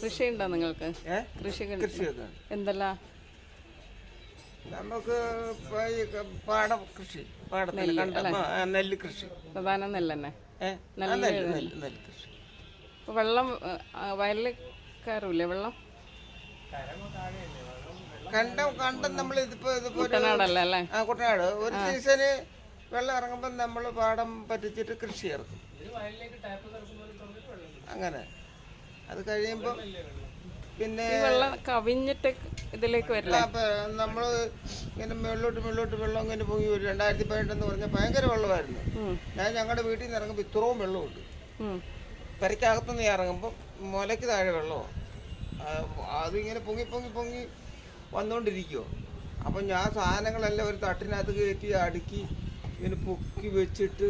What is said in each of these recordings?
കൃഷിയുണ്ടോ നിങ്ങൾക്ക്? കൃഷി കൃഷിയൊക്കെ. എന്തെല്ലാം? നമുക്ക് പാടം കൃഷി. നെല്ല് കൃഷി. പ്രധാന നെല്ലന്നെ. നെല്ല് നെല്ല് നെല്ല് കൃഷി. ഇപ്പൊ വെള്ളം വയലിൽ കയറൂലേ വെള്ളം? കണ്ടം കണ്ടം നമ്മൾ ഇതിപ്പോ ഇതിപ്പോ കുട്ടനാടല്ലേ ആ കുട്ടനാട്. ഒരു സീസണ് വെള്ളം ഇറങ്ങുമ്പോൾ നമ്മൾ പാടം പറ്റിച്ചിട്ട് കൃഷി ഇറക്കും. അങ്ങനെ. അത് കഴിയുമ്പോൾ പിന്നെ വെള്ളം കവിഞ്ഞിട്ട് ഇതിലേക്ക് വരില്ല? നമ്മൾ ഇങ്ങനെ മുകളിലോട്ട് മുകളിലോട്ട് വെള്ളം ഇങ്ങനെ പൊങ്ങി വരും. രണ്ടായിരത്തി പതിനെട്ടെന്ന് പറഞ്ഞാൽ ഭയങ്കര വെള്ളമായിരുന്നു. ഞാൻ ഞങ്ങളുടെ വീട്ടിൽ നിന്ന് ഇറങ്ങുമ്പോൾ ഇത്രയും വെള്ളമുണ്ട്. പെരക്കകത്തുനിന്ന് ഇറങ്ങുമ്പോൾ മുലയ്ക്ക് താഴെ വെള്ളമോ അതിങ്ങനെ പൊങ്ങി പൊങ്ങി പൊങ്ങി വന്നുകൊണ്ടിരിക്കുമോ അപ്പം ഞാൻ സാധനങ്ങളെല്ലാം ഒരു തട്ടിനകത്ത് കയറ്റി അടുക്കി ഇങ്ങനെ പൊക്കി വെച്ചിട്ട്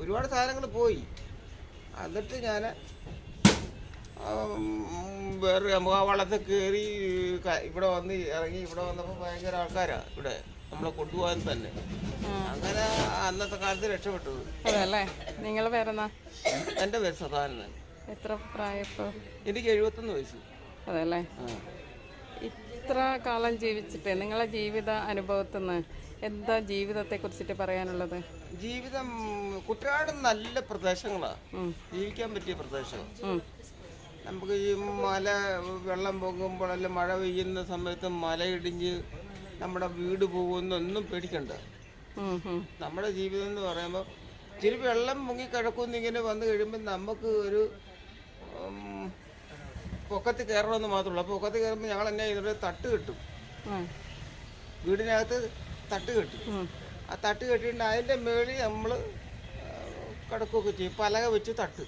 ഒരുപാട് സാധനങ്ങൾ പോയി. എന്നിട്ട് ഞാൻ വേറെ നമുക്ക് ആ വള്ളത്തിൽ കയറി ഇവിടെ വന്ന് ഇറങ്ങി ഇവിടെ വന്നപ്പോൾ ഭയങ്കര ആൾക്കാരാണ് ഇവിടെ. നമ്മളെ കൊണ്ടുപോകാൻ തന്നെ. അങ്ങനെ അന്നത്തെ കാലത്ത് രക്ഷപ്പെട്ടത്. അതെ അല്ലേ നിങ്ങൾ പേരെന്നാ? എന്റെ പേര് സദാനന്ദൻ. എത്ര പ്രായപ്പോ എനിക്ക് എഴുപത്തൊന്ന് വയസ്സ്. അതെ അല്ലേ ഇത്ര കാലം ജീവിച്ചിട്ട് നിങ്ങളെ ജീവിത അനുഭവത്തിൽ നിന്ന് എന്താ ജീവിതത്തെ കുറിച്ചിട്ട് പറയാനുള്ളത്? ജീവിതം കുട്ടനാട് നല്ല പ്രദേശങ്ങളാ. ജീവിക്കാൻ പറ്റിയ പ്രദേശമാണ് ഉം. നമുക്ക് ഈ മല വെള്ളം പൊങ്ങുമ്പോഴെല്ലാം മഴ പെയ്യുന്ന സമയത്ത് മലയിടിഞ്ഞ് നമ്മുടെ വീട് പോകുന്നൊന്നും പേടിക്കണ്ട. നമ്മുടെ ജീവിതം എന്ന് പറയുമ്പോൾ ഇച്ചിരി വെള്ളം പൊങ്ങി കിടക്കുന്ന ഇങ്ങനെ വന്നു കഴിയുമ്പോൾ നമുക്ക് ഒരു പൊക്കത്ത് പൊക്കത്തിൽ കയറണമെന്ന് ഉള്ളൂ. പൊക്കത്തിൽ കയറുമ്പോൾ ഞങ്ങൾ എന്നെ ഇതിലൊരു തട്ട് കെട്ടും. വീടിനകത്ത് തട്ട് കെട്ടും. ആ തട്ട് കെട്ടിയിട്ട് അതിന്റെ മേളിൽ നമ്മൾ കിടക്കുകയൊക്കെ ചെയ്യും. പലക വെച്ച് തട്ട്.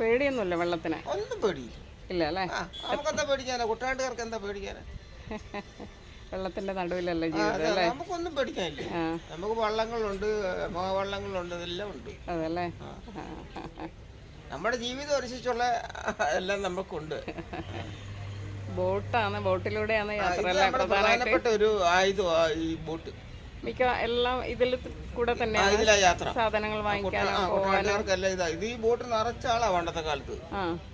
പേടിയൊന്നുമില്ല വെള്ളത്തിന്. ഒന്നും പേടിയില്ല. ഇല്ല അല്ലേ? നമുക്കെന്താ പേടിക്കാനാ? കുട്ടനാട്ടുകാർക്ക് എന്താ പേടിക്കാനാ? വെള്ളത്തിന്റെ നടുവിലല്ലേ ജീവിതം അല്ലേ? നമുക്കൊന്നും പേടിക്കാനില്ല. നമുക്ക് വള്ളങ്ങളുണ്ട് മഹാവള്ളങ്ങളുണ്ട് ഇതെല്ലാം ഉണ്ട്. അതല്ലേ? നമ്മുടെ ജീവിതം അനുസരിച്ചുള്ള എല്ലാം നമുക്കുണ്ട്. ബോട്ടാണ് ബോട്ടിലൂടെയാണ് യാത്ര പ്രധാനപ്പെട്ട ഒരു ആയുധമാണ് ഈ ബോട്ട്. മിക്ക എല്ലാം ഇതിൽ കൂടെ തന്നെ സാധനങ്ങൾ വാങ്ങിക്കാനും ആ, ഇതാ. ഈ ബോട്ട് നിറച്ച ആളാ പണ്ടത്തെ കാലത്ത്.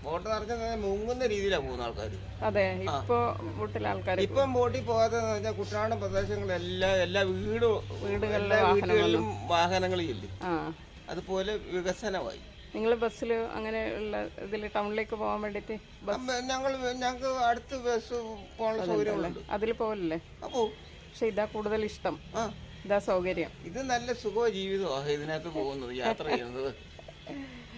ബോട്ട് നിറച്ച മുങ്ങുന്ന രീതിയിലാണ് പോകുന്ന ആൾക്കാർ അതെ ഇപ്പോ ബോട്ടിലെ ആൾക്കാർ ഇപ്പം ബോട്ടിൽ പോകാതെ പറഞ്ഞാൽ കുട്ടനാടൻ പ്രദേശങ്ങളെല്ലാം എല്ലാ വീടും വീടുകളിലും വാഹനങ്ങളും. ചെല്ലും ആ. അതുപോലെ വികസനമായി. നിങ്ങൾ ബസ്സിൽ അങ്ങനെ ഉള്ള ഇതിൽ ടൗണിലേക്ക് പോകാൻ വേണ്ടിട്ട് ഞങ്ങൾ ഞങ്ങൾക്ക് അടുത്ത് ബസ് പോകാനുള്ള സൗകര്യമുണ്ട് അതിൽ പോകലല്ലേ അപ്പോൾ പക്ഷെ ഇതാ കൂടുതൽ ഇഷ്ടം. ആ. ഇതാ സൗകര്യം. ഇത് നല്ല സുഖ ജീവിതമാണ് ഇതിനകത്ത് പോകുന്നത് യാത്ര ചെയ്യുന്നത്.